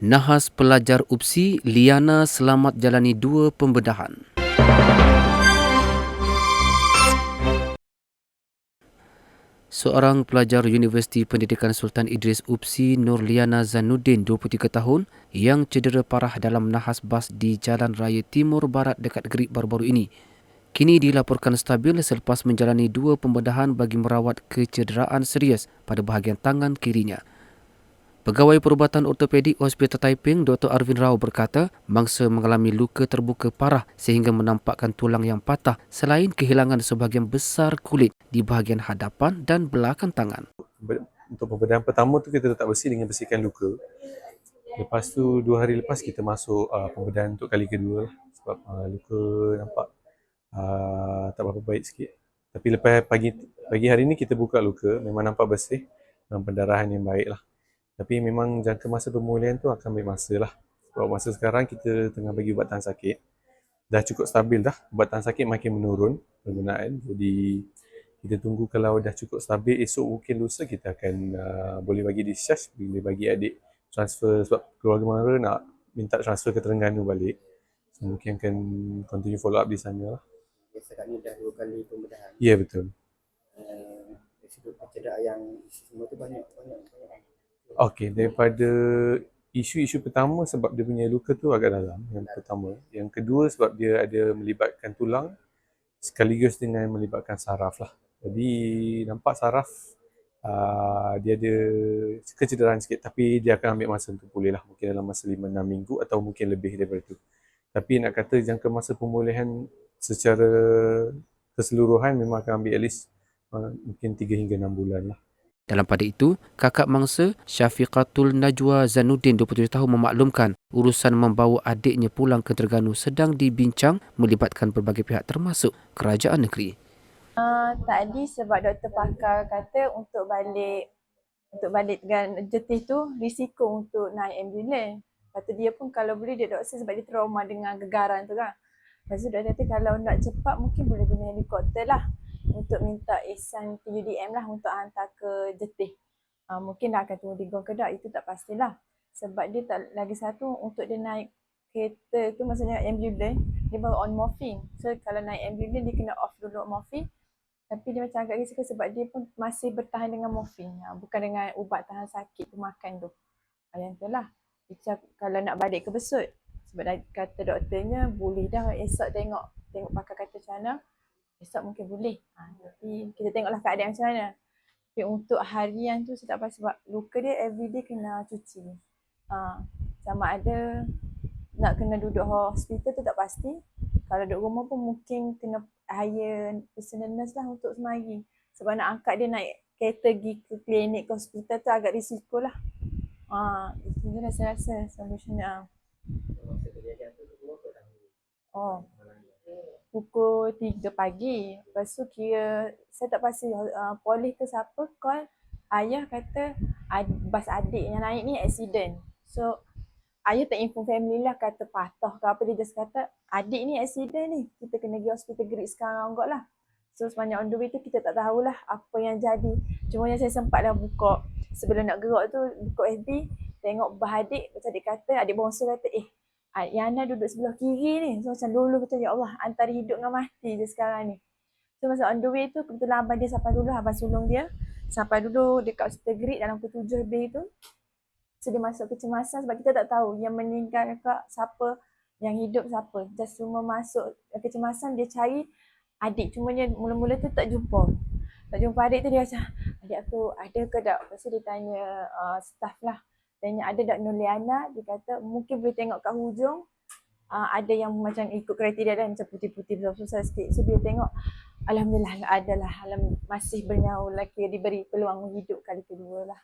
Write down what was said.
Nahas pelajar UPSI, Liana selamat jalani dua pembedahan. Seorang pelajar Universiti Pendidikan Sultan Idris UPSI Nur Liana Zanuddin 23 tahun yang cedera parah dalam nahas bas di Jalan Raya Timur Barat dekat Gerik baru-baru ini. Kini dilaporkan stabil selepas menjalani dua pembedahan bagi merawat kecederaan serius pada bahagian tangan kirinya. Pegawai Perubatan Ortopedik Hospital Taiping, Dr. Arvin Rao berkata, mangsa mengalami luka terbuka parah sehingga menampakkan tulang yang patah selain kehilangan sebahagian besar kulit di bahagian hadapan dan belakang tangan. Untuk pembedahan pertama tu kita letak besi dengan bersihkan luka. Lepas tu dua hari lepas kita masuk uh, pembedahan untuk kali kedua lah. Sebab uh, luka nampak uh, tak berapa baik sikit. Tapi lepas pagi pagi hari ni kita buka luka, memang nampak bersih dan pendarahan yang baik lah. Tapi memang jangka masa pemulihan tu akan ambil masa lah. Sebab masa sekarang kita tengah bagi ubat tahan sakit. Dah cukup stabil dah. Ubat tahan sakit makin menurun penggunaan. Jadi kita tunggu kalau dah cukup stabil esok mungkin lusa kita akan uh, boleh bagi discharge boleh bagi adik transfer sebab keluarga mara nak minta transfer ke Terengganu balik. So, mungkin akan continue follow up di sana lah. Biasanya dah dua kali pembedahan. Ya yeah, betul. Uh, cedera yang semua tu banyak banyak banyak. Okey, daripada isu-isu pertama sebab dia punya luka tu agak dalam, yang pertama. Yang kedua sebab dia ada melibatkan tulang sekaligus dengan melibatkan saraf lah. Jadi nampak saraf uh, dia ada kecederaan sikit tapi dia akan ambil masa untuk pulih lah. Mungkin dalam masa 5-6 minggu atau mungkin lebih daripada itu. Tapi nak kata jangka masa pemulihan secara keseluruhan memang akan ambil at least uh, mungkin 3 hingga 6 bulan lah. Dalam pada itu, kakak mangsa Syafiqatul Najwa Zanuddin 27 tahun memaklumkan urusan membawa adiknya pulang ke Terengganu sedang dibincang melibatkan berbagai pihak termasuk kerajaan negeri. Uh, tadi sebab doktor pakar kata untuk balik untuk balik dengan jetih tu risiko untuk naik ambulans. Kata dia pun kalau boleh dia doktor sebab dia trauma dengan gegaran tu kan. Lepas tu doktor kata kalau nak cepat mungkin boleh guna helikopter lah untuk minta ihsan PUDM lah untuk hantar ke jetih. Uh, mungkin dah akan tunggu di Gong Kedah, itu tak pastilah. Sebab dia tak lagi satu untuk dia naik kereta tu maksudnya ambulans, dia baru on morphine. So kalau naik ambulans dia kena off dulu morphine. Tapi dia macam agak risiko sebab dia pun masih bertahan dengan morphine. Uh, bukan dengan ubat tahan sakit tu makan tu. Uh, yang tu lah. Kalau nak balik ke besut. Sebab kata doktornya boleh dah esok tengok tengok pakar kata macam mana esok mungkin boleh. Ha, tapi kita tengoklah keadaan macam mana. Tapi untuk harian tu saya tak pasti sebab luka dia everyday kena cuci. Ha, sama ada nak kena duduk hospital tu tak pasti. Kalau duduk rumah pun mungkin kena hire personal nurse lah untuk semari. Sebab nak angkat dia naik kereta pergi ke klinik ke hospital tu agak risiko lah. Ha, itu je lah saya rasa solutionnya. Oh pukul 3 pagi. Lepas tu kira saya tak pasti uh, polis ke siapa call ayah kata bas adik yang naik ni accident. So ayah tak info family lah kata patah ke apa dia just kata adik ni accident ni. Kita kena pergi hospital gerik sekarang kot lah. So sepanjang on the way tu kita tak tahulah apa yang jadi. Cuma yang saya sempat dah buka sebelum nak gerak tu buka FB tengok bah adik macam adik kata adik bongsu kata eh Yana duduk sebelah kiri ni. So macam dulu macam ya Allah antara hidup dengan mati je sekarang ni. So masa on the way tu kebetulan abang dia sampai dulu, abang sulung dia. Sampai dulu dekat hospital Great dalam pukul tujuh lebih tu. So dia masuk kecemasan sebab kita tak tahu yang meninggal kak siapa, yang hidup siapa. Just cuma masuk kecemasan dia cari adik. Cuma dia mula-mula tu tak jumpa. Tak jumpa adik tu dia macam, adik aku ada ke tak? Lepas tu dia tanya uh, staff lah tanya ada tak Nuliana dia kata mungkin boleh tengok kat hujung uh, ada yang macam ikut kriteria dan macam putih-putih susah sikit. So dia tengok Alhamdulillah adalah alam masih bernyawa lelaki diberi peluang hidup kali kedua lah